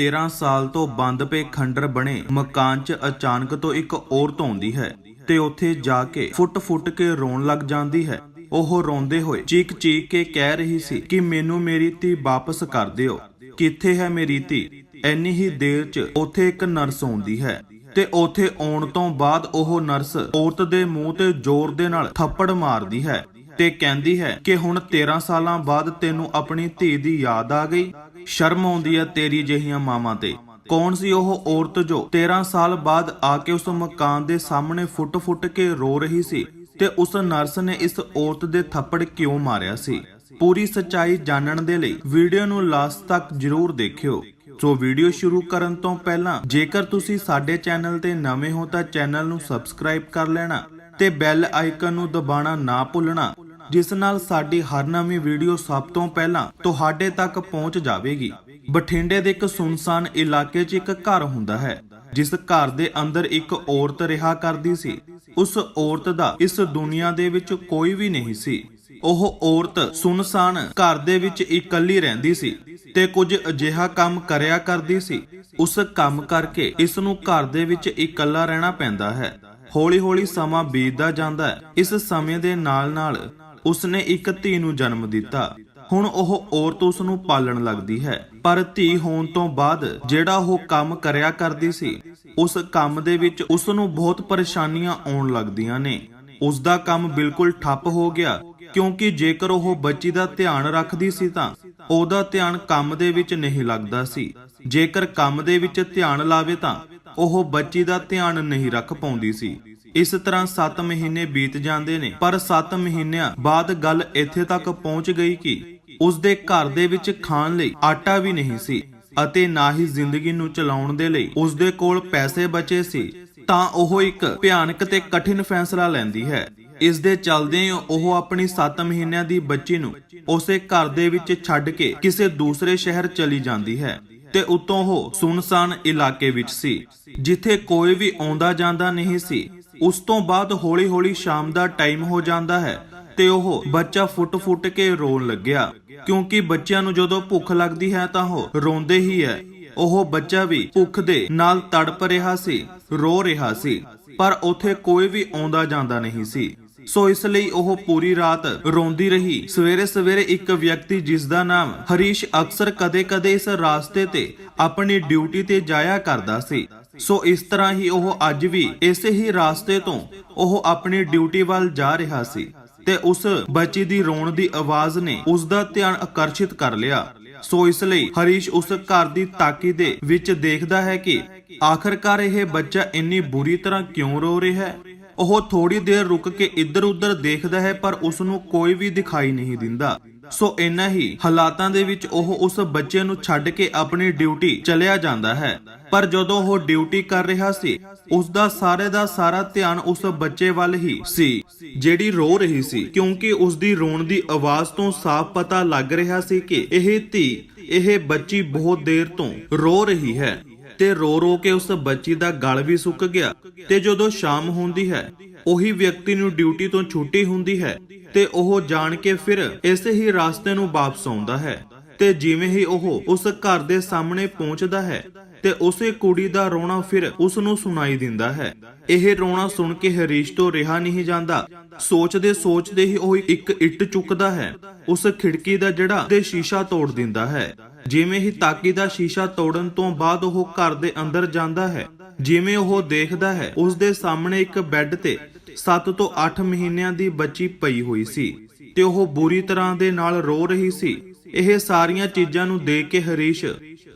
13 ਸਾਲ ਤੋਂ ਬੰਦ ਪਏ ਖੰਡਰ ਬਣੇ ਮਕਾਨ 'ਚ ਅਚਾਨਕ ਤੋਂ ਇੱਕ ਔਰਤ ਆਉਂਦੀ ਹੈ ਤੇ ਉੱਥੇ ਜਾ ਕੇ ਫੁੱਟ-ਫੁੱਟ ਕੇ ਰੋਣ ਲੱਗ ਜਾਂਦੀ ਹੈ। ਉਹ ਰੋਂਦੇ ਹੋਏ ਚੀਕ-ਚੀਕ ਕੇ ਕਹਿ ਰਹੀ ਸੀ ਕਿ ਮੈਨੂੰ ਮੇਰੀ ਧੀ ਵਾਪਸ ਕਰ ਦਿਓ। ਕਿੱਥੇ ਹੈ ਮੇਰੀ ਧੀ? ਐਨੀ ਹੀ ਦੇਰ 'ਚ ਉੱਥੇ ਇੱਕ ਨਰਸ ਆਉਂਦੀ ਹੈ ਤੇ ਉੱਥੇ ਆਉਣ ਤੋਂ ਬਾਅਦ ਉਹ ਨਰਸ ਔਰਤ ਦੇ ਮੂੰਹ ਤੇ ਜ਼ੋਰ ਦੇ ਨਾਲ ਥੱਪੜ ਮਾਰਦੀ ਹੈ ਤੇ ਕਹਿੰਦੀ ਹੈ ਕਿ ਹੁਣ 13 ਸਾਲਾਂ ਬਾਅਦ ਤੈਨੂੰ ਆਪਣੀ ਧੀ ਦੀ ਯਾਦ ਆ ਗਈ। ਸ਼ਰਮ ਆਉਂਦੀ ਹੈ ਤੇਰੀ ਜਿਹੀਆਂ ਮਾਵਾਂ ਤੇ। ਕੌਣ ਸੀ ਉਹ ਔਰਤ ਜੋ 13 ਸਾਲ ਬਾਅਦ ਆ ਕੇ ਉਸ ਮਕਾਨ ਦੇ ਸਾਹਮਣੇ ਫੁੱਟ-ਫੁੱਟ ਕੇ ਰੋ ਰਹੀ ਸੀ ਤੇ ਉਸ ਨਰਸ ਨੇ ਇਸ ਔਰਤ ਦੇ ਥੱਪੜ ਕਿਉਂ ਮਾਰਿਆ ਸੀ? ਪੂਰੀ ਸੱਚਾਈ ਜਾਣਨ ਦੇ ਲਈ ਵੀਡੀਓ ਨੂੰ ਲਾਸਟ ਤੱਕ ਜ਼ਰੂਰ ਦੇਖਿਓ। ਸੋ ਵੀਡੀਓ ਸ਼ੁਰੂ ਕਰਨ ਤੋਂ ਪਹਿਲਾਂ ਜੇਕਰ ਤੁਸੀਂ ਸਾਡੇ ਚੈਨਲ ਤੇ ਨਵੇਂ ਹੋ ਤਾਂ ਚੈਨਲ ਨੂੰ ਸਬਸਕ੍ਰਾਈਬ ਕਰ ਲੈਣਾ ਤੇ ਬੈਲ ਆਈਕਨ ਨੂੰ ਦਬਾਉਣਾ ਨਾ ਭੁੱਲਣਾ। ਜਿਸ ਨਾਲ ਸਾਡੀ ਹਰ ਨਵੀਂ ਵੀਡੀਓ ਸਭ ਤੋਂ ਪਹਿਲਾਂ ਤੁਹਾਡੇ ਤੱਕ ਪਹੁੰਚ ਜਾਵੇਗੀ। ਬਠਿੰਡੇ ਦੇ ਇੱਕ ਸੁਨਸਾਨ ਇਲਾਕੇ 'ਚ ਇੱਕ ਘਰ ਹੁੰਦਾ ਹੈ, ਜਿਸ ਘਰ ਦੇ ਅੰਦਰ ਇੱਕ ਔਰਤ ਰਿਹਾ ਕਰਦੀ ਸੀ। ਉਸ ਔਰਤ ਦਾ ਇਸ ਦੁਨੀਆ ਦੇ ਵਿੱਚ ਕੋਈ ਵੀ ਨਹੀਂ ਸੀ। ਉਹ ਔਰਤ ਸੁਨਸਾਨ ਘਰ ਦੇ ਵਿੱਚ ਇਕੱਲੀ ਰਹਿੰਦੀ ਸੀ ਤੇ ਕੁਝ ਅਜਿਹਾ ਕੰਮ ਕਰਿਆ ਕਰਦੀ ਸੀ। ਉਸ ਕੰਮ ਕਰਕੇ ਇਸ ਨੂੰ ਘਰ ਦੇ ਵਿੱਚ ਇਕੱਲਾ ਰਹਿਣਾ ਪੈਂਦਾ ਹੈ। ਹੌਲੀ-ਹੌਲੀ ਸਮਾਂ ਬੀਤਦਾ ਜਾਂਦਾ ਹੈ। ਇਸ ਸਮੇਂ ਦੇ ਨਾਲ-ਨਾਲ ਉਸਨੇ ਇੱਕ ਧੀ ਨੂੰ ਜਨਮ ਦਿੱਤਾ। ਹੁਣ ਉਹ ਔਰਤ ਉਸ ਨੂੰ ਪਾਲਣ ਲੱਗਦੀ ਹੈ। ਪਰ ਧੀ ਹੋਣ ਤੋਂ ਬਾਅਦ ਜਿਹੜਾ ਉਹ ਕੰਮ ਕਰਿਆ ਕਰਦੀ ਸੀ, ਉਸ ਕੰਮ ਦੇ ਵਿੱਚ ਉਸ ਨੂੰ ਬਹੁਤ ਪਰੇਸ਼ਾਨੀਆਂ ਆਉਣ ਲੱਗਦੀਆਂ ਨੇ। ਉਸ ਦਾ ਕੰਮ ਬਿਲਕੁਲ ਠੱਪ ਹੋ ਗਿਆ, ਕਿਉਂਕਿ ਜੇਕਰ ਉਹ ਬੱਚੀ ਦਾ ਧਿਆਨ ਰੱਖਦੀ ਸੀ ਤਾਂ ਉਹਦਾ ਧਿਆਨ ਕੰਮ ਦੇ ਵਿੱਚ ਨਹੀਂ ਲੱਗਦਾ ਸੀ। ਜੇਕਰ ਕੰਮ ਦੇ ਵਿੱਚ ਧਿਆਨ ਲਾਵੇ ਤਾਂ ਉਹ ਬੱਚੀ ਦਾ ਧਿਆਨ ਨਹੀਂ ਰੱਖ ਪਾਉਂਦੀ ਸੀ। ਇਸ ਤਰ੍ਹਾਂ 7 ਮਹੀਨੇ ਬੀਤ ਜਾਂਦੇ ਨੇ, ਪਰ 7 ਮਹੀਨਿਆਂ ਬਾਅਦ ਗੱਲ ਇੱਥੇ ਤੱਕ ਪਹੁੰਚ ਗਈ ਕਿ ਉਸ ਦੇ ਘਰ ਦੇ ਵਿੱਚ ਖਾਣ ਲਈ ਆਟਾ ਵੀ ਨਹੀਂ ਸੀ ਅਤੇ ਨਾ ਹੀ ਜ਼ਿੰਦਗੀ ਨੂੰ ਚਲਾਉਣ ਦੇ ਲਈ ਉਸ ਦੇ ਕੋਲ ਪੈਸੇ ਬਚੇ ਸੀ। ਤਾਂ ਉਹ ਇੱਕ ਭਿਆਨਕ ਤੇ ਕਠਿਨ ਫੈਸਲਾ ਲੈਂਦੀ ਹੈ। ਇਸ ਦੇ ਚੱਲਦੇ ਉਹ ਆਪਣੀ 7 ਮਹੀਨਿਆਂ ਦੀ ਬੱਚੀ ਨੂੰ ਉਸੇ ਘਰ ਦੇ ਵਿੱਚ ਛੱਡ ਕੇ ਕਿਸੇ ਦੂਸਰੇ ਸ਼ਹਿਰ ਚਲੀ ਜਾਂਦੀ ਹੈ। ਤੇ ਉਤੋਂ ਉਹ ਸੁਨਸਾਨ ਇਲਾਕੇ ਵਿੱਚ ਸੀ, ਜਿੱਥੇ ਕੋਈ ਵੀ ਆਉਂਦਾ ਜਾਂਦਾ ਨਹੀਂ ਸੀ। ਉਸ ਤੋਂ ਬਾਅਦ ਹੌਲੀ-ਹੌਲੀ ਸ਼ਾਮ ਦਾ ਟਾਈਮ ਹੋ ਜਾਂਦਾ ਹੈ ਤੇ ਉਹ ਬੱਚਾ ਫੁੱਟ-ਫੁੱਟ ਕੇ ਰੋਣ ਲੱਗਿਆ। ਕਿਉਂਕਿ ਬੱਚਿਆਂ ਨੂੰ ਜਦੋਂ ਭੁੱਖ ਲੱਗਦੀ ਹੈ ਤਾਂ ਉਹ ਰੋਂਦੇ ਹੀ ਹੈ। ਉਹ ਬੱਚਾ ਵੀ ਭੁੱਖ ਦੇ ਨਾਲ ਤੜਪ ਰਿਹਾ ਸੀ, ਰੋ ਰਿਹਾ ਸੀ, ਪਰ ਉੱਥੇ ਕੋਈ ਵੀ ਆਉਂਦਾ ਜਾਂਦਾ ਨਹੀਂ ਸੀ। ਸੋ ਇਸ ਲਈ ਉਹ ਪੂਰੀ ਰਾਤ ਰੋਂਦੀ ਰਹੀ। ਸਵੇਰੇ ਸਵੇਰੇ ਇੱਕ ਵਿਅਕਤੀ ਜਿਸ ਦਾ ਨਾਮ ਹਰੀਸ਼ ਅਕਸਰ ਕਦੇ-ਕਦੇ ਇਸ ਰਾਸਤੇ ਤੇ ਆਪਣੀ ਡਿਊਟੀ ਤੇ ਜਾਇਆ ਕਰਦਾ ਸੀ। ਸੋ ਇਸ ਤਰ੍ਹਾਂ ਹੀ ਉਹ ਅੱਜ ਵੀ ਇਸੇ ਹੀ ਰਾਸਤੇ ਤੋਂ ਉਹ ਆਪਣੀ ਡਿਊਟੀ ਵੱਲ ਜਾ ਰਿਹਾ ਸੀ ਤੇ ਉਸ ਬੱਚੀ ਦੀ ਰੋਣ ਦੀ ਆਵਾਜ਼ ਨੇ ਉਸ ਦਾ ਧਿਆਨ ਆਕਰਸ਼ਿਤ ਕਰ ਲਿਆ। ਸੋ ਇਸ ਲਈ ਹਰੀਸ਼ ਉਸ ਘਰ ਦੀ ਤਾਕੀ ਦੇ ਵਿੱਚ ਦੇਖਦਾ ਹੈ ਕਿ ਆਖਰਕਾਰ ਇਹ ਬੱਚਾ ਇੰਨੀ ਬੁਰੀ ਤਰ੍ਹਾਂ ਕਿਉਂ ਰੋ ਰਿਹਾ ਹੈ? ਉਹ ਥੋੜੀ ਦੇਰ ਰੁਕ ਕੇ ਇੱਧਰ-ਉੱਧਰ ਦੇਖਦਾ ਹੈ, ਪਰ ਉਸ ਨੂੰ ਕੋਈ ਵੀ ਦਿਖਾਈ ਨਹੀਂ ਦਿੰਦਾ। ਸੋ ਇੰਨਾ ਹੀ ਹਾਲਾਤਾਂ ਦੇ ਵਿੱਚ ਉਹ ਉਸ ਬੱਚੇ ਨੂੰ ਛੱਡ ਕੇ ਆਪਣੀ ਡਿਊਟੀ ਚਲਿਆ ਜਾਂਦਾ ਹੈ। ਪਰ ਜਦੋਂ ਉਹ ਡਿਊਟੀ ਕਰ ਰਿਹਾ ਸੀ ਉਸ ਦਾ ਸਾਰੇ ਦਾ ਸਾਰਾ ਧਿਆਨ ਉਸ ਬੱਚੇ ਵੱਲ ਹੀ ਸੀ, ਜਿਹੜੀ ਰੋ ਰਹੀ ਸੀ। ਕਿਉਂਕਿ ਉਸ ਦੀ ਰੋਣ ਦੀ ਆਵਾਜ਼ ਤੋਂ ਸਾਫ਼ ਪਤਾ ਲੱਗ ਰਿਹਾ ਸੀ ਕਿ ਇਹ ਧੀ, ਇਹ ਬੱਚੀ ਬਹੁਤ ਦੇਰ ਤੋਂ ਰੋ ਰਹੀ ਹੈ। ਤੇ ਰੋ ਰੋ ਕੇ ਉਸ ਬੱਚੀ ਦਾ ਗਲ ਵੀ ਸੁੱਕ ਗਿਆ ਤੇ ਜਦੋਂ ਸ਼ਾਮ ਹੁੰਦੀ ਹੈ, ਉਹੀ ਵਿਅਕਤੀ ਨੂੰ ਡਿਊਟੀ ਤੋਂ ਛੁੱਟੀ ਹੁੰਦੀ ਹੈ ਤੇ ਉਹ ਜਾਣ ਕੇ ਫਿਰ ਇਸੇ ਹੀ ਰਾਸਤੇ ਨੂੰ ਵਾਪਸ ਆਉਂਦਾ ਹੈ ਤੇ ਜਿਵੇਂ ਹੀ ਉਹ ਉਸ ਘਰ ਦੇ ਸਾਹਮਣੇ ਪਹੁੰਚਦਾ ਹੈ ਤੇ ਉਸੇ ਕੁੜੀ ਦਾ ਰੋਣਾ ਫਿਰ ਉਸ ਨੂੰ ਸੁਣਾਈ ਦਿੰਦਾ ਹੈ। ਇਹ ਰੋਣਾ ਸੁਣ ਕੇ ਹਰੀਸ਼ ਤੋਂ ਰਿਹਾ ਨਹੀਂ ਜਾਂਦਾ। ਸੋਚਦੇ ਸੋਚਦੇ ਹੀ ਉਹ ਇੱਕ ਇੱਟ ਚੁੱਕਦਾ ਹੈ। ਉਸ ਖਿੜਕੀ ਦਾ ਜਿਹੜਾ ਤੇ ਸ਼ੀਸ਼ਾ ਤੋੜ ਦਿੰਦਾ ਹੈ। ਜਿਵੇਂ ਹੀ ਤਾਕੀ ਦਾ ਸ਼ੀਸ਼ਾ ਤੋੜਨ ਤੋਂ ਬਾਅਦ ਉਹ ਘਰ ਦੇ ਅੰਦਰ ਜਾਂਦਾ ਹੈ। ਜਿਵੇਂ ਉਹ ਦੇਖਦਾ ਹੈ ਉਸ ਦੇ ਸਾਹਮਣੇ ਇੱਕ ਬੈੱਡ ਤੇ 7 ਤੋਂ 8 ਮਹੀਨਿਆਂ ਦੀ ਬੱਚੀ ਪਈ ਹੋਈ ਸੀ ਤੇ ਉਹ ਬੁਰੀ ਤਰ੍ਹਾਂ ਦੇ ਨਾਲ ਰੋ ਰਹੀ ਸੀ। ਇਹ ਸਾਰੀਆਂ ਚੀਜ਼ਾਂ ਨੂੰ ਦੇਖ ਕੇ ਹਰੀਸ਼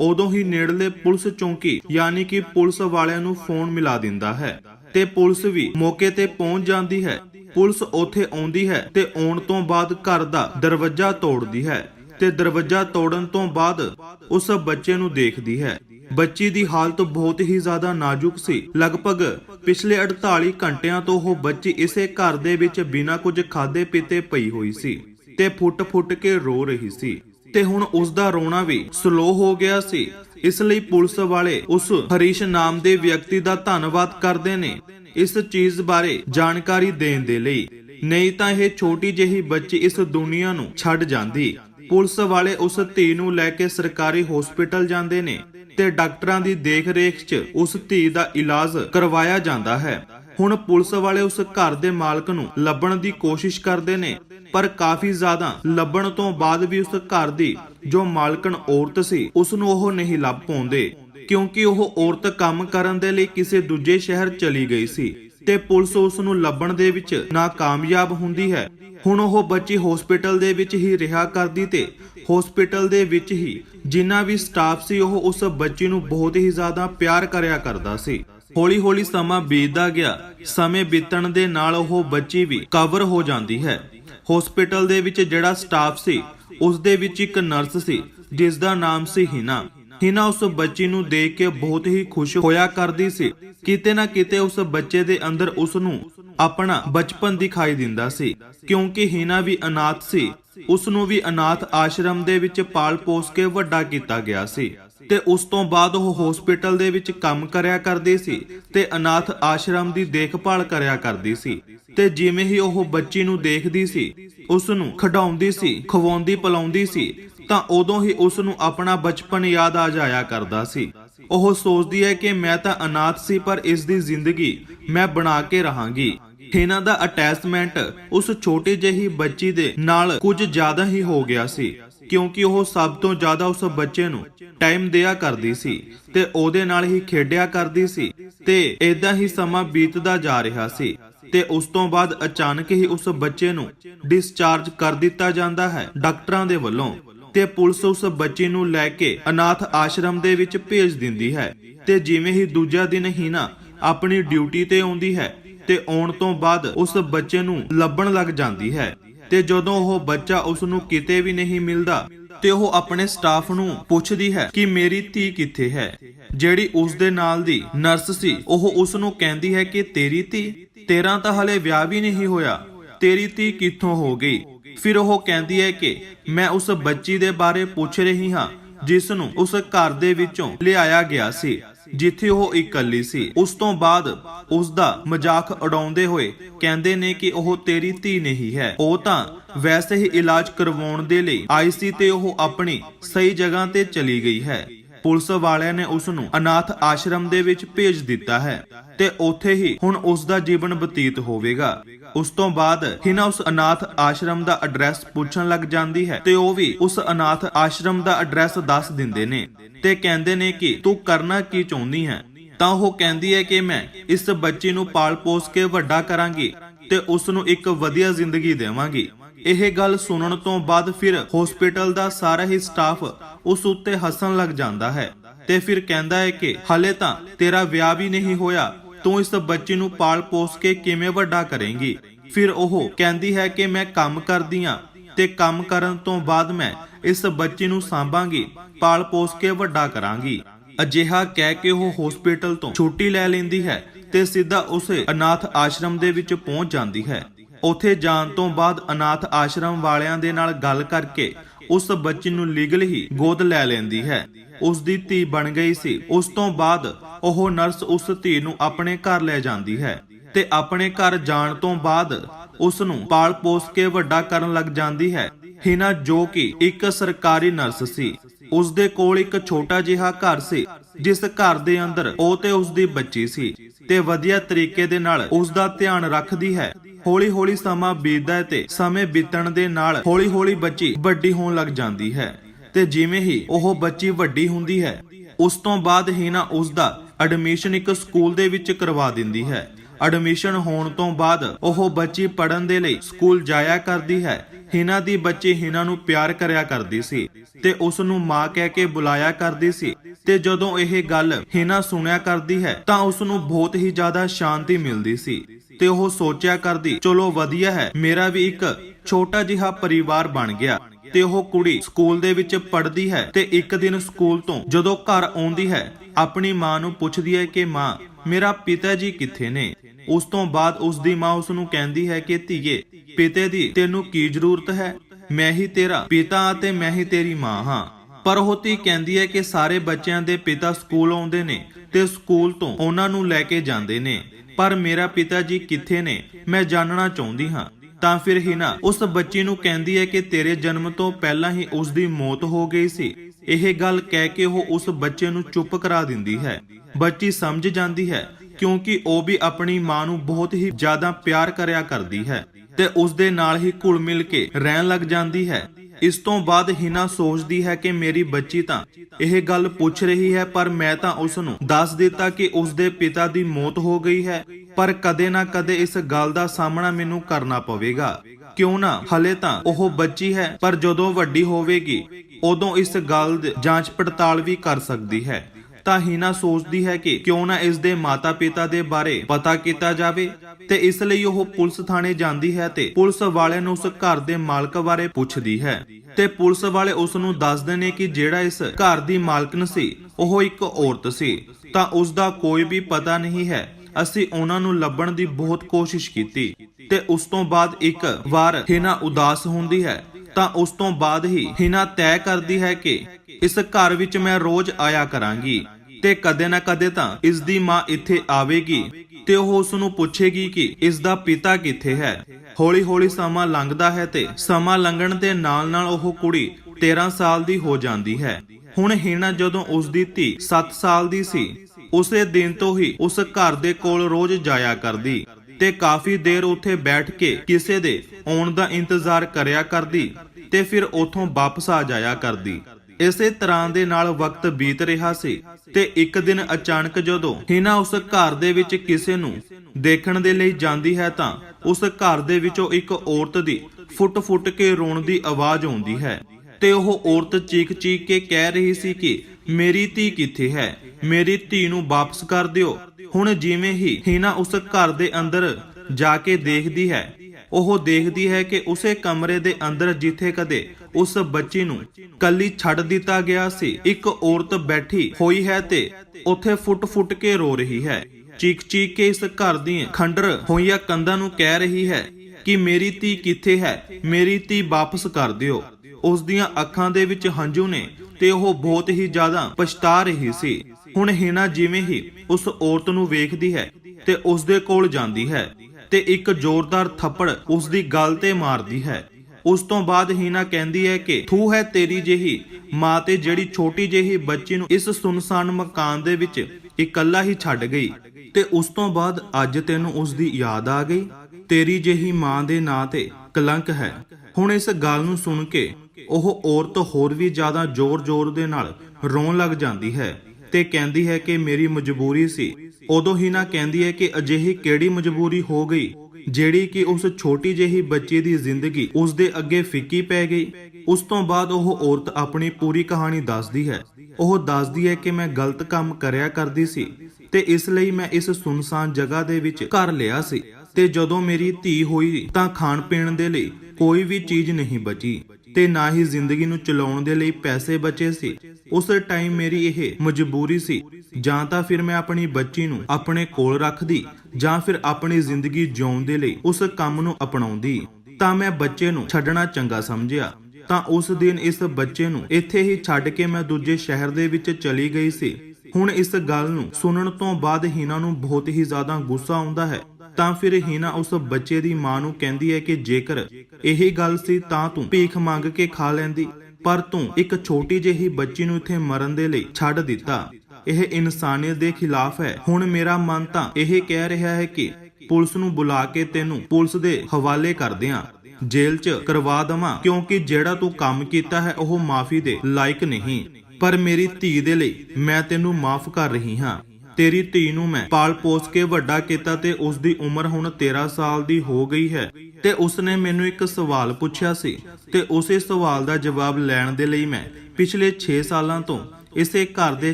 ਉਦੋਂ ਹੀ ਨੇੜਲੇ ਪੁਲਿਸ ਚੌਂਕੀ, ਯਾਨੀ ਕਿ ਪੁਲਿਸ ਵਾਲਿਆਂ ਨੂੰ ਫੋਨ ਮਿਲਾ ਦਿੰਦਾ ਹੈ। ਤੇ ਪੁਲਿਸ ਵੀ ਮੌਕੇ ਤੇ ਪਹੁੰਚ ਜਾਂਦੀ ਹੈ। ਪੁਲਿਸ ਉੱਥੇ ਆਉਂਦੀ ਹੈ ਤੇ ਆਉਣ ਤੋਂ ਬਾਅਦ ਘਰ ਦਾ ਦਰਵਾਜ਼ਾ ਤੋੜਦੀ ਹੈ ਤੇ ਦਰਵਾਜ਼ਾ ਤੋੜਨ ਤੋਂ ਬਾਅਦ ਉਸ ਬੱਚੇ ਨੂੰ ਦੇਖਦੀ ਹੈ। ਬੱਚੀ ਦੀ ਹਾਲਤ ਬਹੁਤ ਹੀ ਜ਼ਿਆਦਾ ਨਾਜ਼ੁਕ ਸੀ। ਲਗਭਗ ਪਿਛਲੇ 48 ਘੰਟਿਆਂ ਤੋਂ ਉਹ ਬੱਚੀ ਇਸੇ ਘਰ ਦੇ ਵਿੱਚ ਬਿਨਾਂ ਕੁਝ ਖਾਦੇ ਪੀਤੇ ਪਈ ਹੋਈ ਸੀ ਤੇ ਫੁੱਟ-ਫੁੱਟ ਕੇ ਰੋ ਰਹੀ ਸੀ। ਤੇ ਹੁਣ ਉਸ ਦਾ ਰੋਣਾ ਵੀ ਸਲੋ ਹੋ ਗਿਆ ਸੀ। ਇਸ ਲਈ ਪੁਲਿਸ ਵਾਲੇ ਉਸ ਹਰੀਸ਼ ਨਾਮ ਦੇ ਵਿਅਕਤੀ ਦਾ ਧੰਨਵਾਦ ਕਰਦੇ ਨੇ ਇਸ ਚੀਜ਼ ਬਾਰੇ ਜਾਣਕਾਰੀ ਦੇਣ ਦੇ ਲਈ। ਨਹੀਂ ਤਾਂ ਇਹ ਛੋਟੀ ਜਿਹੀ ਬੱਚੀ ਇਸ ਦੁਨੀਆ ਨੂੰ ਛੱਡ ਜਾਂਦੀ। ਪੁਲਿਸ ਵਾਲੇ ਉਸ ਧੀ ਨੂੰ ਲੈ ਕੇ ਸਰਕਾਰੀ ਹਸਪੀਟਲ ਜਾਂਦੇ ਨੇ ਤੇ ਡਾਕਟਰਾਂ ਦੀ ਦੇਖ-ਰੇਖ 'ਚ ਉਸ ਧੀ ਦਾ ਇਲਾਜ ਕਰਵਾਇਆ ਜਾਂਦਾ ਹੈ। ਹੁਣ ਪੁਲਿਸ ਵਾਲੇ ਉਸ ਘਰ ਦੇ ਮਾਲਕ ਨੂੰ ਲੱਭਣ ਦੀ ਕੋਸ਼ਿਸ਼ ਕਰਦੇ ਨੇ, ਪਰ ਕਾਫੀ ਜ਼ਿਆਦਾ ਲੱਭਣ ਤੋਂ ਬਾਅਦ ਵੀ ਉਸ ਘਰ ਦੀ ਜੋ ਮਾਲਕਣ ਔਰਤ ਸੀ, ਉਸ ਨੂੰ ਉਹ ਨਹੀਂ ਲੱਭ ਪਾਉਂਦੇ, ਕਿਉਂਕਿ ਉਹ ਔਰਤ ਕੰਮ ਕਰਨ ਦੇ ਲਈ ਕਿਸੇ ਦੂਜੇ ਸ਼ਹਿਰ ਚਲੀ ਗਈ ਸੀ ਤੇ ਪੁਲਿਸ ਉਸ ਨੂੰ ਲੱਭਣ ਦੇ ਵਿੱਚ ਨਾਕਾਮਯਾਬ ਹੁੰਦੀ ਹੈ। ਹੁਣ ਉਹ ਬੱਚੀ ਹਸਪੀਟਲ ਦੇ ਵਿੱਚ ਹੀ ਰਿਹਾ ਕਰਦੀ ਤੇ ਹਸਪੀਟਲ ਦੇ ਵਿੱਚ ਹੀ ਜਿੰਨਾ ਵੀ ਸਟਾਫ ਸੀ, ਉਹ ਉਸ ਬੱਚੀ ਨੂੰ ਬਹੁਤ ਹੀ ਜ਼ਿਆਦਾ ਪਿਆਰ ਕਰਿਆ ਕਰਦਾ ਸੀ। ਹੌਲੀ ਹੌਲੀ ਸਮਾਂ ਬੀਤਦਾ ਗਿਆ। ਸਮੇਂ ਬੀਤਣ ਦੇ ਨਾਲ ਉਹ ਬੱਚੀ ਵੀ ਕਵਰ ਹੋ ਜਾਂਦੀ ਹੈ। ਹਸਪੀਟਲ ਦੇ ਵਿੱਚ ਜਿਹੜਾ ਸਟਾਫ ਸੀ ਉਸ ਦੇ ਵਿੱਚ ਇੱਕ ਨਰਸ ਸੀ ਜਿਸ ਦਾ ਨਾਮ ਸੀ ਹਿਨਾ। ਹਿਨਾ ਉਸ ਬੱਚੀ ਨੂੰ ਦੇਖ ਕੇ ਬਹੁਤ ਹੀ ਖੁਸ਼ ਹੋਇਆ ਕਰਦੀ ਸੀ। ਕਿਤੇ ਨਾ ਕਿਤੇ ਉਸ ਬੱਚੇ ਦੇ ਅੰਦਰ ਉਸ ਨੂੰ ਆਪਣਾ ਬਚਪਨ ਦਿਖਾਈ ਦਿੰਦਾ ਸੀ। ਕਿਉਂਕਿ ਹਿਨਾ ਵੀ ਅਨਾਥ ਸੀ ਉਸ ਨੂੰ ਵੀ ਅਨਾਥ ਆਸ਼ਰਮ ਦੇ ਵਿੱਚ ਪਾਲ ਪੋਸ ਕੇ ਵੱਡਾ ਕੀਤਾ ਗਿਆ ਸੀ। ਤੇ ਉਸ ਤੋਂ ਬਾਅਦ ਉਹ ਹਸਪੀਟਲ ਦੇ ਵਿੱਚ ਕੰਮ ਕਰਿਆ ਕਰਦੀ ਸੀ ਤੇ ਅਨਾਥ ਆਸ਼ਰਮ ਦੀ ਦੇਖਭਾਲ ਕਰਿਆ ਕਰਦੀ ਸੀ। ਤੇ ਜਿਵੇਂ ਹੀ ਉਹ ਬੱਚੀ ਨੂੰ ਦੇਖਦੀ ਸੀ ਉਸ ਨੂੰ ਖਿਡਾਉਂਦੀ ਸੀ, ਖਵਾਉਂਦੀ ਪਿਲਾਉਂਦੀ ਸੀ, ਤਾਂ ਉਦੋਂ ਹੀ ਉਸ ਨੂੰ ਆਪਣਾ ਬਚਪਨ ਯਾਦ ਆ ਜਾਇਆ ਕਰਦਾ ਸੀ। ਉਹ ਸੋਚਦੀ ਹੈ ਕਿ ਮੈਂ ਤਾਂ ਅਨਾਥ ਸੀ, ਪਰ ਇਸ ਦੀ ਜ਼ਿੰਦਗੀ ਮੈਂ ਬਣਾ ਕੇ ਰਹਾਂਗੀ। ਇਹਨਾਂ ਦਾ ਅਟੈਚਮੈਂਟ ਉਸ ਛੋਟੀ ਜਿਹੀ ਬੱਚੀ ਦੇ ਨਾਲ ਕੁਝ ਜ਼ਿਆਦਾ ਹੀ ਹੋ ਗਿਆ ਸੀ। ਕਿਉਂਕਿ ਉਹ ਸਭ ਤੋਂ ਜ਼ਿਆਦਾ ਉਸ ਬੱਚੇ ਨੂੰ ਟਾਈਮ ਦਿਆ ਕਰਦੀ ਸੀ ਤੇ ਉਹਦੇ ਨਾਲ ਹੀ ਖੇਡਿਆ ਕਰਦੀ ਸੀ ਤੇ ਇਦਾਂ ਹੀ ਸਮਾਂ ਬੀਤਦਾ ਜਾ ਰਿਹਾ ਸੀ ਤੇ ਉਸ ਤੋਂ ਬਾਅਦ ਅਚਾਨਕ ਹੀ ਉਸ ਬੱਚੇ ਨੂੰ ਡਿਸਚਾਰਜ ਕਰ ਦਿੱਤਾ ਜਾਂਦਾ ਹੈ ਡਾਕਟਰਾਂ ਦੇ ਵੱਲੋਂ ਤੇ ਪੁਲਿਸ ਉਸ ਬੱਚੇ ਨੂੰ ਲੈ ਕੇ ਅਨਾਥ ਆਸ਼ਰਮ ਦੇ ਵਿੱਚ ਭੇਜ ਦਿੰਦੀ ਹੈ ਤੇ ਜਿਵੇਂ ਹੀ ਦੂਜਾ ਦਿਨ ਹੀ ਨਾ ਆਪਣੀ ਡਿਊਟੀ ਤੇ ਆਉਂਦੀ ਹੈ ਤੇ ਆਉਣ ਤੋਂ ਬਾਅਦ ਉਸ ਬੱਚੇ ਨੂੰ ਲੱਭਣ ਲੱਗ ਜਾਂਦੀ ਹੈ। ਤੇ ਜਦੋਂ ਉਹ ਬੱਚਾ ਉਸ ਨੂੰ ਕਿਤੇ ਵੀ ਨਹੀਂ ਮਿਲਦਾ, ਤੇ ਉਹ ਆਪਣੇ ਸਟਾਫ ਨੂੰ ਪੁੱਛਦੀ ਹੈ ਕਿ ਮੇਰੀ ਧੀ ਕਿੱਥੇ ਹੈ? ਜਿਹੜੀ ਉਸ ਦੇ ਨਾਲ ਦੀ ਨਰਸ ਸੀ, ਉਹ ਉਸ ਨੂੰ ਕਹਿੰਦੀ ਹੈ ਕਿ ਤੇਰੀ ਧੀ, ਤੇਰਾ ਤਾਂ ਹਲੇ ਵਿਆਹ ਵੀ ਨਹੀਂ ਹੋਇਆ, ਤੇਰੀ ਧੀ ਕਿੱਥੋਂ ਹੋ ਗਈ? ਫਿਰ ਉਹ ਕਹਿੰਦੀ ਹੈ ਕਿ ਮੈਂ ਉਸ ਬੱਚੀ ਦੇ ਬਾਰੇ ਪੁੱਛ ਰਹੀ ਹਾਂ, ਜਿਸ ਨੂੰ ਉਸ ਘਰ ਦੇ ਵਿੱਚੋਂ ਲਿਆਇਆ ਗਿਆ ਸੀ। ਜਿੱਥੇ ਉਹ ਇਕੱਲੀ ਸੀ। ਉਸ ਤੋਂ ਬਾਅਦ ਉਸ ਦਾ ਮਜ਼ਾਕ ਉਡਾਉਂਦੇ ਹੋਏ ਕਹਿੰਦੇ ਨੇ ਕਿ ਉਹ ਤੇਰੀ ਧੀ ਨਹੀਂ ਹੈ। ਉਹ ਤਾਂ ਵੈਸੇ ਹੀ ਇਲਾਜ ਕਰਵਾਉਣ ਦੇ ਲਈ ਆਈ ਸੀ ਤੇ ਉਹ ਆਪਣੀ ਸਹੀ ਜਗ੍ਹਾ ਤੇ ਚਲੀ ਗਈ ਹੈ। ਪੁਲਿਸ ਵਾਲਿਆਂ ਨੇ ਉਸ ਨੂੰ ਅਨਾਥ ਆਸ਼ਰਮ ਦੇ ਵਿੱਚ ਭੇਜ ਦਿੱਤਾ ਹੈ ਤੇ ਉੱਥੇ ਹੀ ਹੁਣ ਉਸ ਦਾ ਜੀਵਨ ਬਤੀਤ ਹੋਵੇਗਾ। ਉਸ ਤੋਂ ਬਾਅਦ ਹਿਨਾ ਉਸ ਅਨਾਥ ਆਸ਼ਰਮ ਦਾ ਐਡਰੈਸ ਪੁੱਛਣ ਲੱਗ ਜਾਂਦੀ ਹੈ ਤੇ ਉਹ ਵੀ ਉਸ ਅਨਾਥ ਆਸ਼ਰਮ ਦਾ ਐਡਰੈਸ ਦੱਸ ਦਿੰਦੇ ਨੇ ਤੇ ਕਹਿੰਦੇ ਨੇ ਕਿ ਤੂੰ ਕਰਨਾ ਕੀ ਚਾਹੁੰਦੀ ਹੈ? ਤਾਂ ਉਹ ਕਹਿੰਦੀ ਹੈ ਕਿ ਮੈਂ ਇਸ ਬੱਚੀ ਨੂੰ ਪਾਲ ਪੋਸ ਕੇ ਵੱਡਾ ਕਰਾਂਗੀ ਤੇ ਉਸ ਨੂੰ ਇੱਕ ਵਧੀਆ ਜ਼ਿੰਦਗੀ ਦੇਵਾਂਗੀ। ਇਹ ਗੱਲ ਸੁਣਨ ਤੋਂ ਬਾਅਦ ਫਿਰ ਹਸਪੀਟਲ ਦਾ ਸਾਰਾ ਹੀ ਸਟਾਫ ਉਸ ਉੱਤੇ ਹੱਸਣ ਲੱਗ ਜਾਂਦਾ ਹੈ ਤੇ ਫਿਰ ਕਹਿੰਦਾ ਹੈ ਕਿ ਹਲੇ ਤਾਂ ਤੇਰਾ ਵਿਆਹ ਵੀ ਨਹੀਂ ਹੋਇਆ ਤੂੰ ਇਸ ਬੱਚੀ ਨੂੰ ਪਾਲ ਪੋਸ ਕੇ ਕਿਵੇਂ ਵੱਡਾ ਕਰੇਂਗੀ? ਫਿਰ ਉਹ ਕਹਿੰਦੀ ਹੈ ਕਿ ਮੈਂ ਕੰਮ ਕਰਦੀ ਆ ਤੇ ਕੰਮ ਕਰਨ ਤੋਂ ਬਾਅਦ ਮੈਂ ਇਸ ਬੱਚੀ ਨੂੰ ਸਾਂਭਾਂਗੀ, ਪਾਲ ਪੋਸ ਕੇ ਵੱਡਾ ਕਰਾਂਗੀ। ਅਜਿਹਾ ਕਹਿ ਕੇ ਉਹ ਹਸਪੀਟਲ ਤੋਂ ਛੁੱਟੀ ਲੈ ਲੈਂਦੀ ਹੈ ਤੇ ਸਿੱਧਾ ਉਸੇ ਅਨਾਥ ਆਸ਼ਰਮ ਦੇ ਵਿੱਚ ਪਹੁੰਚ ਜਾਂਦੀ ਹੈ। ਉੱਥੇ ਜਾਣ ਤੋਂ ਬਾਅਦ ਅਨਾਥ ਆਸ਼ਰਮ ਵਾਲਿਆਂ ਦੇ ਨਾਲ ਗੱਲ ਕਰਕੇ ਉਸ ਬੱਚੀ ਨੂੰ ਲੀਗਲ ਹੀ ਗੋਦ ਲੈ ਲੈਂਦੀ ਹੈ। ਉਸ ਦੀ ਧੀ ਬਣ ਗਈ ਸੀ। ਉਸ ਤੋਂ ਬਾਅਦ ਉਹ ਨਰਸ ਉਸ ਧੀ ਨੂੰ ਆਪਣੇ ਘਰ ਲੈ ਜਾਂਦੀ ਹੈ ਤੇ ਆਪਣੇ ਘਰ ਜਾਣ ਤੋਂ ਬਾਅਦ ਉਸ ਨੂੰ ਪਾਲ ਪੋਸ ਕੇ ਵੱਡਾ ਕਰਨ ਲੱਗ ਜਾਂਦੀ ਹੈ। ਹਿਨਾ ਜੋ ਕਿ ਇੱਕ ਸਰਕਾਰੀ ਨਰਸ ਸੀ। ਉਸ ਦੇ ਕੋਲ ਇੱਕ ਛੋਟਾ ਜਿਹਾ ਘਰ ਸੀ, ਜਿਸ ਘਰ ਦੇ ਅੰਦਰ ਉਹ ਤੇ ਉਸ ਦੀ ਬੱਚੀ ਸੀ ਤੇ ਵਧੀਆ ਤਰੀਕੇ ਦੇ ਨਾਲ ਉਸ ਦਾ ਧਿਆਨ ਰੱਖਦੀ ਹੈ। ਹੌਲੀ ਹੌਲੀ ਸਮਾਂ ਬੀਤਦਾ ਹੈ ਤੇ ਸਮੇਂ ਬੀਤਣ ਦੇ ਨਾਲ ਹੌਲੀ ਹੌਲੀ ਬੱਚੀ ਵੱਡੀ ਹੋਣ ਲੱਗ ਜਾਂਦੀ ਹੈ। ਤੇ ਜਿਵੇਂ ਹੀ ਉਹ ਬੱਚੀ ਵੱਡੀ ਹੁੰਦੀ ਹੈ, ਉਸ ਤੋਂ ਬਾਅਦ ਹੀ ਨਾ ਉਸ ਦਾ ਐਡਮਿਸ਼ਨ ਇੱਕ ਸਕੂਲ ਦੇ ਵਿੱਚ ਕਰਵਾ ਦਿੰਦੀ ਹੈ। ਐਡਮਿਸ਼ਨ ਹੋਣ ਤੋਂ ਬਾਅਦ ਉਹ ਬੱਚੀ ਪੜਨ ਦੇ ਲਈ ਸਕੂਲ ਜਾਇਆ ਕਰਦੀ ਹੈ। ਹਿਨਾ ਦੀ ਬੱਚੀ ਹਿਨਾ ਨੂੰ ਪਿਆਰ ਕਰਿਆ ਕਰਦੀ ਸੀ ਤੇ ਉਸ ਨੂੰ ਮਾਂ ਕਹਿ ਕੇ ਬੁਲਾਇਆ ਕਰਦੀ ਸੀ ਤੇ ਜਦੋਂ ਇਹ ਗੱਲ ਹਿਨਾ ਸੁਣਿਆ ਕਰਦੀ ਹੈ, ਤਾਂ ਉਸ ਨੂੰ ਬਹੁਤ ਹੀ ਜ਼ਿਆਦਾ ਸ਼ਾਂਤੀ ਮਿਲਦੀ ਸੀ ਤੇ ਉਹ ਸੋਚਿਆ ਕਰਦੀ, ਚਲੋ ਵਧੀਆ ਹੈ, ਮੇਰਾ ਵੀ ਇੱਕ ਛੋਟਾ ਜਿਹਾ ਪਰਿਵਾਰ ਬਣ ਗਿਆ। ਤੇ ਉਹ ਕੁੜੀ ਸਕੂਲ ਦੇ ਵਿੱਚ ਪੜ੍ਹਦੀ ਹੈ ਤੇ ਇੱਕ ਦਿਨ ਸਕੂਲ ਤੋਂ ਜਦੋਂ ਘਰ ਆਉਂਦੀ ਹੈ, ਆਪਣੀ ਮਾਂ ਨੂੰ ਪੁੱਛਦੀ ਹੈ ਕਿ, ਮਾਂ, ਮੇਰਾ ਪਿਤਾ ਜੀ ਕਿੱਥੇ ਨੇ? ਉਸ ਤੋਂ ਬਾਅਦ ਉਸ ਦੀ ਮਾਂ ਉਸ ਨੂੰ ਕਹਿੰਦੀ ਹੈ ਕਿ, ਧੀਏ, ਪਿਤੇ ਦੀ ਤੈਨੂੰ ਕੀ ਜ਼ਰੂਰਤ ਹੈ? ਮੈਂ ਹੀ ਤੇਰਾ ਪਿਤਾ ਅਤੇ ਮੈਂ ਹੀ ਤੇਰੀ ਮਾਂ ਹਾਂ। ਪਰ ਉਹ ਧੀ ਕਹਿੰਦੀ ਹੈ ਕਿ ਸਾਰੇ ਬੱਚਿਆਂ ਦੇ ਪਿਤਾ ਸਕੂਲ ਆਉਂਦੇ ਨੇ ਤੇ ਸਕੂਲ ਤੋਂ ਉਹਨਾਂ ਨੂੰ ਲੈ ਕੇ ਜਾਂਦੇ ਨੇ। ਪਰ ਮੇਰਾ ਪਿਤਾ ਜੀ ਕਿੱਥੇ ਨੇ? ਮੈਂ ਜਾਣਨਾ ਚਾਹੁੰਦੀ ਹਾਂ। ਤਾਂ ਫਿਰ ਹਿਨਾ ਉਸ ਬੱਚੀ ਨੂੰ ਕਹਿੰਦੀ ਹੈ ਕਿ ਤੇਰੇ ਜਨਮ ਤੋਂ ਪਹਿਲਾਂ ਹੀ ਉਸ ਦੀ ਮੌਤ ਹੋ ਗਈ ਸੀ। ਇਹ ਗੱਲ ਕਹਿ ਕੇ ਉਹ ਉਸ ਬੱਚੇ ਨੂੰ ਚੁੱਪ ਕਰਾ ਦਿੰਦੀ ਹੈ। ਬੱਚੀ ਸਮਝ ਜਾਂਦੀ ਹੈ, ਕਿਉਂਕਿ ਉਹ ਵੀ ਆਪਣੀ ਮਾਂ ਨੂੰ ਬਹੁਤ ਹੀ ਜ਼ਿਆਦਾ ਪਿਆਰ ਕਰਿਆ ਕਰਦੀ ਹੈ ਤੇ ਉਸ ਦੇ ਨਾਲ ਹੀ ਘੁਲ ਮਿਲ ਕੇ ਰਹਿਣ ਲੱਗ ਜਾਂਦੀ ਹੈ। ਇਸ ਤੋਂ ਬਾਅਦ ਹਿਨਾ ਸੋਚਦੀ ਹੈ ਕਿ ਮੇਰੀ ਬੱਚੀ ਤਾਂ ਇਹ ਗੱਲ ਪੁੱਛ ਰਹੀ ਹੈ, ਪਰ ਮੈਂ ਤਾਂ ਉਸ ਨੂੰ ਦੱਸ ਦਿੱਤਾ ਕਿ ਉਸ ਦੇ ਪਿਤਾ ਦੀ ਮੌਤ ਹੋ ਗਈ ਹੈ। ਪਰ ਕਦੇ ਨਾ ਕਦੇ ਇਸ ਗੱਲ ਦਾ ਸਾਹਮਣਾ ਮੈਨੂੰ ਕਰਨਾ ਪਵੇਗਾ। ਕਿਉਂ ਨਾ? ਹਲੇ ਤਾਂ ਉਹ ਬੱਚੀ ਹੈ, ਪਰ ਜਦੋਂ ਵੱਡੀ ਹੋਵੇਗੀ, ਉਦੋਂ ਇਸ ਗੱਲ ਦੀ ਜਾਂਚ ਪੜਤਾਲ ਵੀ ਕਰ ਸਕਦੀ ਹੈ। ਤਾਂ ਹੀਨਾ ਸੋਚਦੀ ਹੈ ਕਿ ਕਿਉਂ ਨਾ ਇਸ ਦੇ ਮਾਤਾ-ਪਿਤਾ ਦੇ ਬਾਰੇ ਪਤਾ ਕੀਤਾ ਜਾਵੇ ਤੇ ਇਸ ਲਈ ਉਹ ਪੁਲਿਸ ਥਾਣੇ ਜਾਂਦੀ ਹੈ ਤੇ ਪੁਲਿਸ ਵਾਲੇ ਨੂੰ ਉਸ ਘਰ ਦੇ ਮਾਲਕ ਬਾਰੇ ਪੁੱਛਦੀ ਹੈ। ਤੇ ਪੁਲਿਸ ਵਾਲੇ ਉਸ ਨੂੰ ਦੱਸਦੇ ਨੇ ਕਿ ਜਿਹੜਾ ਇਸ ਘਰ ਦੀ ਮਾਲਕਨ ਸੀ, ਉਹ ਇੱਕ ਔਰਤ ਸੀ। ਤਾਂ ਉਸ ਦਾ ਕੋਈ ਵੀ ਪਤਾ ਨਹੀਂ ਹੈ ਅਸੀਂ ਉਹਨਾਂ ਨੂੰ ਲੱਭਣ ਦੀ ਬਹੁਤ ਕੋਸ਼ਿਸ਼ ਕੀਤੀ ਤੇ ਉਸ ਤੋਂ ਬਾਅਦ ਇੱਕ ਵਾਰ ਹਿਨਾ ਉਦਾਸ ਹੁੰਦੀ ਹੈ ਤਾਂ ਉਸ ਤੋਂ ਬਾਅਦ ਹੀ ਹਿਨਾ ਤੈਅ ਕਰਦੀ ਹੈ ਕਿ ਇਸ ਘਰ ਵਿੱਚ ਮੈਂ ਰੋਜ਼ ਆਇਆ ਕਰਾਂਗੀ ਤੇ ਕਦੇ ਨਾ ਕਦੇ ਤਾਂ ਇਸ ਦੀ ਮਾਂ ਇੱਥੇ ਆਵੇਗੀ ਤੇ ਉਹ ਉਸ ਨੂੰ ਪੁੱਛੇਗੀ ਕਿ ਇਸ ਦਾ ਪਿਤਾ ਕਿੱਥੇ ਹੈ। ਹੌਲੀ-ਹੌਲੀ ਸਮਾਂ ਲੰਘਦਾ ਹੈ ਤੇ ਸਮਾਂ ਲੰਘਣ ਦੇ ਨਾਲ-ਨਾਲ ਉਹ ਕੁੜੀ 13 ਸਾਲ ਦੀ ਹੋ ਜਾਂਦੀ ਹੈ। ਹੁਣ ਹਿਨਾ ਜਦੋਂ ਉਸ ਦੀ ਧੀ 7 ਸਾਲ ਦੀ ਸੀ ਉਸੇ ਦਿਨ ਤੋਂ ਹੀ ਉਸ ਘਰ ਦੇ ਕੋਲ ਰੋਜ਼ ਜਾਇਆ ਕਰਦੀ ਤੇ ਕਾਫੀ ਦੇਰ ਉੱਥੇ ਬੈਠ ਕੇ ਕਿਸੇ ਦੇ ਆਉਣ ਦਾ ਇੰਤਜ਼ਾਰ ਕਰਿਆ ਕਰਦੀ ਤੇ ਫਿਰ ਉਥੋਂ ਵਾਪਸ ਆ ਜਾਇਆ ਕਰਦੀ। ਇਸੇ ਤਰ੍ਹਾਂ ਦੇ ਨਾਲ ਵਕਤ ਬੀਤ ਰਿਹਾ ਸੀ ਤੇ ਇੱਕ ਦਿਨ ਅਚਾਨਕ ਜਦੋਂ ਹਿਨਾ ਉਸ ਘਰ ਦੇ ਵਿੱਚ ਕਿਸੇ ਨੂੰ ਦੇਖਣ ਦੇ ਲਈ ਜਾਂਦੀ ਹੈ ਤਾਂ ਉਸ ਘਰ ਦੇ ਵਿੱਚੋਂ ਇੱਕ ਔਰਤ ਦੀ ਫੁੱਟ-ਫੁੱਟ ਕੇ ਰੋਣ ਦੀ ਆਵਾਜ਼ ਆਉਂਦੀ ਹੈ ਤੇ ਉਹ ਔਰਤ ਚੀਕ-ਚੀਕ ਕੇ ਕਹਿ ਰਹੀ ਸੀ ਕਿ, ਮੇਰੀ ਧੀ ਕਿੱਥੇ ਹੈ? ਮੇਰੀ ਧੀ ਨੂੰ ਵਾਪਸ ਕਰ ਦਿਓ। ਹੁਣ ਜਿਵੇਂ ਹੀ ਹੀਨਾ ਉਸ ਘਰ ਦੇ ਅੰਦਰ ਜਾ ਕੇ ਦੇਖਦੀ ਹੈ, ਉਹ ਦੇਖਦੀ ਹੈ ਕਿ ਉਸੇ ਕਮਰੇ ਦੇ ਅੰਦਰ ਜਿੱਥੇ ਕਦੇ ਉਸ ਬੱਚੀ ਨੂੰ ਕੱਲੀ ਛੱਡ ਦਿੱਤਾ ਗਿਆ ਸੀ, ਇੱਕ ਔਰਤ ਬੈਠੀ ਹੋਈ ਹੈ ਤੇ ਉੱਥੇ ਫੁੱਟ-ਫੁੱਟ ਕੇ ਰੋ ਰਹੀ ਹੈ। ਚੀਕ-ਚੀਕ ਕੇ ਇਸ ਘਰ ਦੀ ਖੰਡਰ ਹੋਈਆਂ ਕੰਧਾਂ ਨੂੰ ਕਹਿ ਰਹੀ ਹੈ ਕਿ ਮੇਰੀ ਧੀ ਕਿੱਥੇ ਹੈ? ਮੇਰੀ ਧੀ ਵਾਪਸ ਕਰ ਦਿਓ। ਉਸ ਦੀਆਂ ਅੱਖਾਂ ਦੇ ਵਿੱਚ ਹੰਝੂ ਨੇ ਤੇ ਉਹ ਬਹੁਤ ਹੀ ਜ਼ਿਆਦਾ ਪਛਤਾ ਰਹੀ ਸੀ। ਹੁਣ ਹਿਨਾ ਜਿਵੇਂ ਹੀ ਉਸ ਔਰਤ ਨੂੰ ਵੇਖਦੀ ਹੈ ਤੇ ਉਸ ਦੇ ਕੋਲ ਜਾਂਦੀ ਹੈ ਤੇ ਇੱਕ ਜ਼ੋਰਦਾਰ ਥੱਪੜ ਉਸ ਦੀ ਗਲ ਤੇ ਮਾਰਦੀ ਹੈ। ਉਸ ਤੋਂ ਬਾਅਦ ਹੀਨਾ ਕਹਿੰਦੀ ਹੈ ਕਿ ਥੂ ਹੈ ਤੇਰੀ ਜਿਹੀ, ਮਾਂ ਤੇ ਜਿਹੜੀ ਛੋਟੀ ਜਿਹੀ ਬੱਚੀ ਨੂੰ ਇਸ ਸੁਨਸਾਨ ਮਕਾਨ ਦੇ ਵਿੱਚ ਇਕੱਲਾ ਹੀ ਛੱਡ ਗਈ ਤੇ ਉਸ ਤੋਂ ਬਾਅਦ ਅੱਜ ਤੈਨੂੰ ਉਸ ਦੀ ਯਾਦ ਆ ਗਈ। ਤੇਰੀ ਜਿਹੀ ਮਾਂ ਦੇ ਨਾਂ ਤੇ ਕਲੰਕ ਹੈ। ਹੁਣ ਇਸ ਗੱਲ ਨੂੰ ਸੁਣ ਕੇ ਉਹ ਔਰਤ ਹੋਰ ਵੀ ਜ਼ਿਆਦਾ ਜ਼ੋਰ-ਜ਼ੋਰ ਦੇ ਨਾਲ ਰੋਣ ਲੱਗ ਜਾਂਦੀ ਹੈ। ਤੇ ਕਹਿੰਦੀ ਹੈ ਕਿ ਮੇਰੀ ਮਜਬੂਰੀ ਸੀ। ਉਦੋਂ ਹੀ ਨਾ ਕਹਿੰਦੀ ਹੈ ਕਿ ਅਜਿਹੀ ਕਿਹੜੀ ਮਜਬੂਰੀ ਹੋ ਗਈ, ਜਿਹੜੀ ਕਿ ਉਸ ਛੋਟੀ ਜਿਹੀ ਬੱਚੀ ਦੀ ਜ਼ਿੰਦਗੀ ਉਸ ਦੇ ਅੱਗੇ ਫਿੱਕੀ ਪੈ ਗਈ। ਉਸ ਤੋਂ ਬਾਅਦ ਉਹ ਔਰਤ ਆਪਣੀ ਪੂਰੀ ਕਹਾਣੀ ਦੱਸਦੀ ਹੈ। ਉਹ ਦੱਸਦੀ ਹੈ ਕਿ ਮੈਂ ਗਲਤ ਕੰਮ ਕਰਿਆ ਕਰਦੀ ਸੀ ਤੇ ਇਸ ਲਈ ਮੈਂ ਇਸ ਸੁਨਸਾਨ ਜਗ੍ਹਾ ਦੇ ਵਿੱਚ ਘਰ ਲਿਆ ਸੀ ਤੇ ਜਦੋਂ ਮੇਰੀ ਧੀ ਹੋਈ ਤਾਂ ਖਾਣ ਪੀਣ ਦੇ ਲਈ ਕੋਈ ਵੀ ਚੀਜ਼ ਨਹੀਂ ਬਚੀ। ਤੇ ਨਾ ਹੀ ਜ਼ਿੰਦਗੀ ਨੂੰ ਚਲਾਉਣ ਦੇ ਲਈ ਪੈਸੇ ਬਚੇ ਸੀ। ਉਸ ਟਾਈਮ ਮੇਰੀ ਇਹ ਮਜਬੂਰੀ ਸੀ, ਜਾਂ ਤਾਂ ਫਿਰ ਮੈਂ ਆਪਣੀ ਬੱਚੀ ਨੂੰ ਆਪਣੇ ਕੋਲ ਰੱਖਦੀ, ਜਾਂ ਫਿਰ ਆਪਣੀ ਜ਼ਿੰਦਗੀ ਜਿਉਣ ਦੇ ਲਈ ਉਸ ਕੰਮ ਨੂੰ ਅਪਣਾਉਂਦੀ। ਤਾਂ ਮੈਂ ਬੱਚੇ ਨੂੰ ਛੱਡਣਾ ਚੰਗਾ ਸਮਝਿਆ। ਤਾਂ ਉਸ ਦਿਨ ਇਸ ਬੱਚੇ ਨੂੰ ਇੱਥੇ ਹੀ ਛੱਡ ਕੇ ਮੈਂ ਦੂਜੇ ਸ਼ਹਿਰ ਦੇ ਵਿੱਚ ਚਲੀ ਗਈ ਸੀ। ਹੁਣ ਇਸ ਗੱਲ ਨੂੰ ਸੁਣਨ ਤੋਂ ਬਾਅਦ ਹੀਨਾ ਨੂੰ ਬਹੁਤ ਹੀ ਜ਼ਿਆਦਾ ਗੁੱਸਾ ਆਉਂਦਾ ਹੈ। ਤਾਂ ਫਿਰ ਹੀਨਾ ਉਸ ਬੱਚੇ ਦੀ ਮਾਂ ਨੂੰ ਕਹਿੰਦੀ ਹੈ ਕਿ ਜੇਕਰ ਇਹੀ ਗੱਲ ਸੀ ਤਾਂ ਤੂੰ ਭੀਖ ਮੰਗ ਕੇ ਖਾ ਲੈਂਦੀ, ਪਰ ਤੂੰ ਇੱਕ ਛੋਟੀ ਜਿਹੀ ਬੱਚੀ ਨੂੰ ਇੱਥੇ ਮਰਨ ਦੇ ਲਈ ਛੱਡ ਦਿੱਤਾ। ਇਹ ਇਨਸਾਨੀਅਤ ਦੇ ਖਿਲਾਫ ਹੈ। ਹੁਣ ਮੇਰਾ ਮਨ ਤਾਂ ਇਹ ਕਹਿ ਰਿਹਾ ਹੈ ਕਿ ਪੁਲਿਸ ਨੂੰ ਬੁਲਾ ਕੇ ਤੈਨੂੰ ਪੁਲਿਸ ਦੇ ਹਵਾਲੇ ਕਰ ਦਿਆਂ। ਜੇਲ੍ਹ 'ਚ ਕਰਵਾ ਦਵਾਂ, ਕਿਉਂਕਿ ਜਿਹੜਾ ਤੂੰ ਕੰਮ ਕੀਤਾ ਹੈ ਉਹ ਮਾਫੀ ਦੇ ਲਾਇਕ ਨਹੀਂ। ਪਰ ਮੇਰੀ ਧੀ ਦੇ ਲਈ ਮੈਂ ਤੈਨੂੰ ਮਾਫ ਕਰ ਰਹੀ ਹਾਂ। ਤੇਰੀ ਧੀ ਨੂੰ ਮੈਂ ਪਾਲ ਪੋਸ ਕੇ ਵੱਡਾ ਕੀਤਾ ਤੇ ਉਸ ਦੀ ਉਮਰ ਹੁਣ 13 ਸਾਲ ਦੀ ਹੋ ਗਈ ਹੈ। ਤੇ ਉਸ ਨੇ ਮੈਨੂੰ ਇੱਕ ਸਵਾਲ ਪੁੱਛਿਆ ਸੀ ਤੇ ਉਸੇ ਸਵਾਲ ਦਾ ਜਵਾਬ ਲੈਣ ਦੇ ਲਈ ਮੈਂ ਪਿਛਲੇ 6 ਸਾਲਾਂ ਤੋਂ ਇਸੇ ਘਰ ਦੇ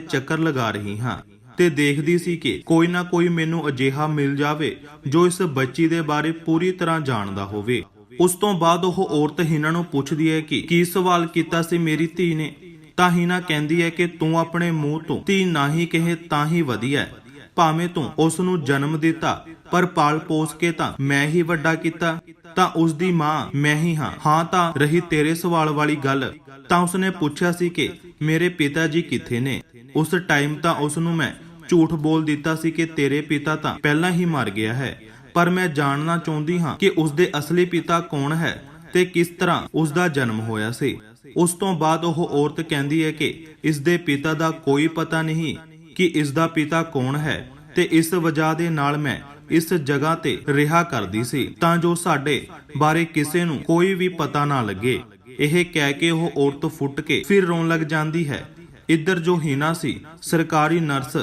ਚੱਕਰ ਲਗਾ ਰਹੀ ਹਾਂ ਤੇ ਦੇਖਦੀ ਸੀ ਕਿ ਕੋਈ ਨਾ ਕੋਈ ਮੈਨੂੰ ਅਜਿਹਾ ਮਿਲ ਜਾਵੇ ਜੋ ਇਸ ਬੱਚੀ ਦੇ ਬਾਰੇ ਪੂਰੀ ਤਰ੍ਹਾਂ ਜਾਣਦਾ ਹੋਵੇ। ਉਸ ਤੋਂ ਬਾਅਦ ਉਹ ਔਰਤ ਹਿਨਾ ਨੂੰ ਪੁੱਛਦੀ ਹੈ ਕਿ ਕੀ ਸਵਾਲ ਕੀਤਾ ਸੀ ਮੇਰੀ ਧੀ ਨੇ? ਤਾਂ ਹੀਨਾ ਕਹਿੰਦੀ ਹੈ ਕਿ ਤੂੰ ਆਪਣੇ ਮੂੰਹ ਤੋਂ ਧੀ ਨਾ ਹੀ ਕਹੇ ਤਾਂ ਹੀ ਵਧੀਆ ਭਾਵੇਂ ਤੂੰ ਉਸ ਨੂੰ ਜਨਮ ਦਿੱਤਾ, ਪਰ ਪਾਲ ਪੋਸ ਕੇ ਤਾਂ ਮੈਂ ਹੀ ਵੱਡਾ ਕੀਤਾ। ਤਾਂ ਉਸ ਦੀ ਮਾਂ, ਮੈਂ ਹੀ ਹਾਂ। ਹਾਂ ਤਾਂ ਰਹੀ ਤੇਰੇ ਸਵਾਲ ਵਾਲੀ ਗੱਲ। ਤਾਂ ਉਸਨੇ ਪੁੱਛਿਆ ਸੀ ਕਿ ਮੇਰੇ ਪਿਤਾ ਜੀ ਕਿੱਥੇ ਨੇ? ਉਸ ਟਾਈਮ ਤਾਂ ਉਸ ਨੂੰ ਮੈਂ ਝੂਠ ਬੋਲ ਦਿੱਤਾ ਸੀ ਕਿ ਤੇਰੇ ਪਿਤਾ ਤਾਂ ਪਹਿਲਾਂ ਹੀ ਮਰ ਗਿਆ ਹੈ। ਪਰ ਮੈਂ ਜਾਣਨਾ ਚਾਹੁੰਦੀ ਹਾਂ ਕਿ ਉਸ ਦੇ ਅਸਲੀ ਪਿਤਾ ਕੌਣ ਹੈ ਤੇ ਕਿਸ ਤਰ੍ਹਾਂ ਉਸ ਦਾ ਜਨਮ ਹੋਇਆ ਸੀ। ਉਸ ਤੋਂ ਬਾਅਦ ਉਹ ਔਰਤ ਕਹਿੰਦੀ ਹੈ ਕਿ ਇਸ ਦੇ ਪਿਤਾ ਦਾ ਕੋਈ ਪਤਾ ਨਹੀਂ ਕਿ ਇਸ ਦਾ ਪਿਤਾ ਕੌਣ ਹੈ ਤੇ ਇਸ ਵਜ੍ਹਾ ਦੇ ਨਾਲ ਮੈਂ ਇਸ ਜਗ੍ਹਾ ਤੇ ਰਿਹਾ ਕਰਦੀ ਸੀ ਤਾਂ ਜੋ ਸਾਡੇ ਬਾਰੇ ਕਿਸੇ ਨੂੰ ਕੋਈ ਵੀ ਪਤਾ ਨਾ ਲੱਗੇ। ਇਹ ਕਹਿ ਕੇ ਉਹ ਔਰਤ ਫੁੱਟ ਕੇ ਫਿਰ ਰੋਣ ਲੱਗ ਜਾਂਦੀ ਹੈ। ਇੱਧਰ ਜੋ ਹੀਨਾ ਸੀ, ਸਰਕਾਰੀ ਨਰਸ,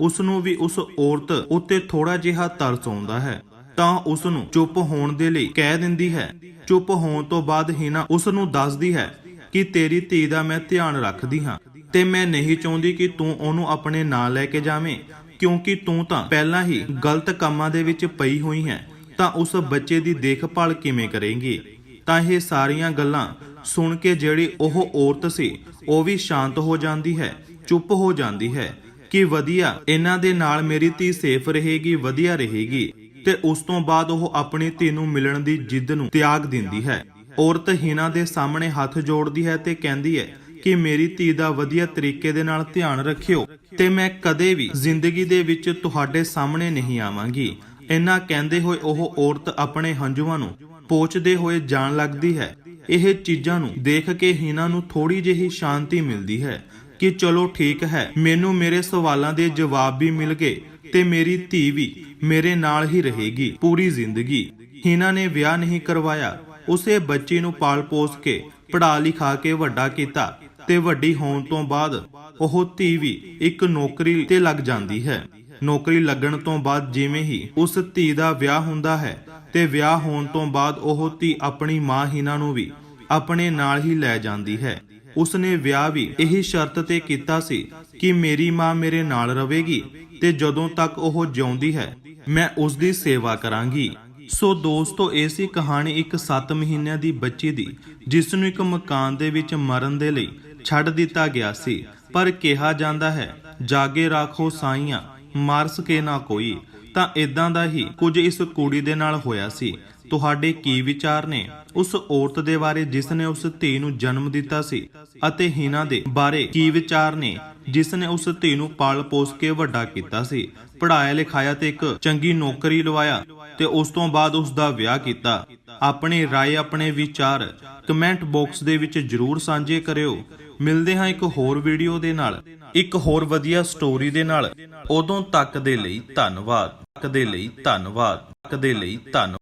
ਉਸ ਨੂੰ ਵੀ ਉਸ ਔਰਤ ਉੱਤੇ ਥੋੜਾ ਜਿਹਾ ਤਰਸ ਆਉਂਦਾ ਹੈ ਤਾਂ ਉਸ ਨੂੰ ਚੁੱਪ ਹੋਣ ਦੇ ਲਈ ਕਹਿ ਦਿੰਦੀ ਹੈ। ਚੁੱਪ ਹੋਣ ਤੋਂ ਬਾਅਦ ਹੀਨਾ ਉਸ ਨੂੰ ਦੱਸਦੀ ਹੈ ਕਿ ਤੇਰੀ ਧੀ ਦਾ ਮੈਂ ਧਿਆਨ ਰੱਖਦੀ ਹਾਂ ਤੇ ਮੈਂ ਨਹੀਂ ਚਾਹੁੰਦੀ ਕਿ ਤੂੰ ਉਹਨੂੰ ਆਪਣੇ ਨਾਲ ਲੈ ਕੇ ਜਾਵੇਂ, ਕਿਉਂਕਿ ਤੂੰ ਤਾਂ ਪਹਿਲਾਂ ਹੀ ਗਲਤ ਕੰਮਾਂ ਦੇ ਵਿੱਚ ਪਈ ਹੋਈ ਹੈ, ਤਾਂ ਉਸ ਬੱਚੇ ਦੀ ਦੇਖਭਾਲ ਕਿਵੇਂ ਕਰੇਂਗੀ? ਤਾਂ ਇਹ ਸਾਰੀਆਂ ਗੱਲਾਂ ਸੁਣ ਕੇ ਜਿਹੜੀ ਉਹ ਔਰਤ ਸੀ, ਉਹ ਵੀ ਸ਼ਾਂਤ ਹੋ ਜਾਂਦੀ ਹੈ, ਚੁੱਪ ਹੋ ਜਾਂਦੀ ਹੈ ਕਿ ਵਧੀਆ, ਇਹਨਾਂ ਦੇ ਨਾਲ ਮੇਰੀ ਧੀ ਸੇਫ ਰਹੇਗੀ, ਵਧੀਆ ਰਹੇਗੀ ਤੇ ਉਸ ਤੋਂ ਬਾਅਦ ਉਹ ਆਪਣੀ ਧੀ ਨੂੰ ਮਿਲਣ ਦੀ ਜਿੱਦ ਨੂੰ ਤਿਆਗ ਦਿੰਦੀ ਹੈ। ਔਰਤ ਹੀਨਾ ਦੇ ਸਾਹਮਣੇ ਹੱਥ ਜੋੜਦੀ ਹੈ ਤੇ ਕਹਿੰਦੀ ਹੈ ਕਿ ਮੇਰੀ ਧੀ ਦਾ ਵਧੀਆ ਤਰੀਕੇ ਦੇ ਨਾਲ ਧਿਆਨ ਰੱਖਿਓ ਤੇ ਮੈਂ ਕਦੇ ਵੀ ਜ਼ਿੰਦਗੀ ਦੇ ਵਿੱਚ ਤੁਹਾਡੇ ਸਾਹਮਣੇ ਨਹੀਂ ਆਵਾਂਗੀ। ਇੰਨਾ ਕਹਿੰਦੇ ਹੋਏ ਉਹ ਔਰਤ ਆਪਣੇ ਹੰਝੂਆਂ ਨੂੰ ਪੋਚਦੇ ਹੋਏ ਜਾਣ ਲੱਗਦੀ ਹੈ। ਇਹ ਚੀਜ਼ਾਂ ਨੂੰ ਦੇਖ ਕੇ ਹੀਨਾ ਨੂੰ ਥੋੜੀ ਜਿਹੀ ਸ਼ਾਂਤੀ ਮਿਲਦੀ ਹੈ ਕਿ ਚਲੋ ਠੀਕ ਹੈ, ਮੈਨੂੰ ਮੇਰੇ ਸਵਾਲਾਂ ਦੇ ਜਵਾਬ ਵੀ ਮਿਲ ਗਏ ਤੇ ਮੇਰੀ ਧੀ ਵੀ ਮੇਰੇ ਨਾਲ ਹੀ ਰਹੇਗੀ ਪੂਰੀ ਜ਼ਿੰਦਗੀ। ਹੀਨਾ ਨੇ ਵਿਆਹ ਨਹੀਂ ਕਰਵਾਇਆ ਉਸੇ ਬੱਚੀ ਨੂੰ ਪਾਲ ਪੋਸ ਕੇ ਪੜਾ ਲਿਖਾ ਕੇ ਵੱਡਾ ਕੀਤਾ ਤੇ ਵੱਡੀ ਹੋਣ ਤੋਂ ਬਾਅਦ ਉਹ ਧੀ ਵੀ ਇੱਕ ਨੌਕਰੀ ਤੇ ਲੱਗ ਜਾਂਦੀ ਹੈ। ਨੌਕਰੀ ਲੱਗਣ ਤੋਂ ਬਾਅਦ ਜਿਵੇਂ ਹੀ ਉਸ ਧੀ ਦਾ ਵਿਆਹ ਹੁੰਦਾ ਹੈ ਤੇ ਵਿਆਹ ਹੋਣ ਤੋਂ ਬਾਅਦ ਉਹ ਧੀ ਆਪਣੀ ਮਾਂ ਹੀਨਾ ਨੂੰ ਵੀ ਆਪਣੇ ਨਾਲ ਹੀ ਲੈ ਜਾਂਦੀ ਹੈ। ਉਸਨੇ ਵਿਆਹ ਵੀ ਇਹੀ ਸ਼ਰਤ ਤੇ ਕੀਤਾ ਸੀ ਕਿ ਮੇਰੀ ਮਾਂ ਮੇਰੇ ਨਾਲ ਰਹੇਗੀ ਤੇ ਜਦੋਂ ਤੱਕ ਉਹ ਜਿਉਂਦੀ ਹੈ, ਮੈਂ ਉਸ ਦੀ ਸੇਵਾ ਕਰਾਂਗੀ। ਸੋ ਦੋਸਤੋ, ਇਹ ਸੀ ਕਹਾਣੀ ਇੱਕ 7 ਮਹੀਨਿਆਂ ਦੀ ਬੱਚੀ ਦੀ ਜਿਸ ਨੂੰ ਇੱਕ ਮਕਾਨ ਦੇ ਵਿੱਚ ਮਰਨ ਦੇ ਲਈ ਛੱਡ ਦਿੱਤਾ ਗਿਆ ਸੀ। ਪਰ ਕਿਹਾ ਜਾਂਦਾ ਹੈ, ਜਾਗੇ ਰਾਖੋ ਸਾਈਆਂ ਮਾਰ ਸਕੇ ਨਾ ਕੋਈ। ਤਾਂ ਇਦਾਂ ਦਾ ਹੀ ਕੁਝ ਇਸ ਕੁੜੀ ਦੇ ਨਾਲ ਹੋਇਆ ਸੀ। ਤੁਹਾਡੇ ਕੀ ਵਿਚਾਰ ਨੇ? ਉਸ ਔਰਤ ਦੇ ਬਾਰੇ ਜਿਸ ਨੇ ਉਸ ਧੀ ਨੂੰ ਜਨਮ ਦਿੱਤਾ ਸੀ ਅਤੇ ਹੀਨਾ ਦੇ ਬਾਰੇ ਕੀ ਵਿਚਾਰ ਨੇ? ਜਿਸ ਨੇ ਉਸ ਧੀ ਨੂੰ ਪਾਲ ਪੋਸ ਕੇ ਵੱਡਾ ਕੀਤਾ ਸੀ। ਪੜਾਇਆ ਲਿਖਾਇਆ ਤੇ ਇੱਕ ਚੰਗੀ ਨੌਕਰੀ ਲਵਾਇਆ। ਤੇ ਉਸ ਤੋਂ ਬਾਅਦ ਉਸ ਦਾ ਵਿਆਹ ਕੀਤਾ ਆਪਣੀ رائے ਆਪਣੇ ਵਿਚਾਰ ਕਮੈਂਟ ਬਾਕਸ ਦੇ ਵਿੱਚ ਜਰੂਰ ਸਾਂਝੇ ਕਰਿਓ ਮਿਲਦੇ ਹਾਂ ਇੱਕ ਹੋਰ ਵੀਡੀਓ ਦੇ ਨਾਲ ਇੱਕ ਹੋਰ ਵਧੀਆ ਸਟੋਰੀ ਦੇ ਨਾਲ ਉਦੋਂ ਤੱਕ ਦੇ ਲਈ ਧੰਨਵਾਦ ਤੱਕ ਦੇ ਲਈ ਧੰਨਵਾਦ ਤੱਕ ਦੇ ਲਈ ਧੰਨ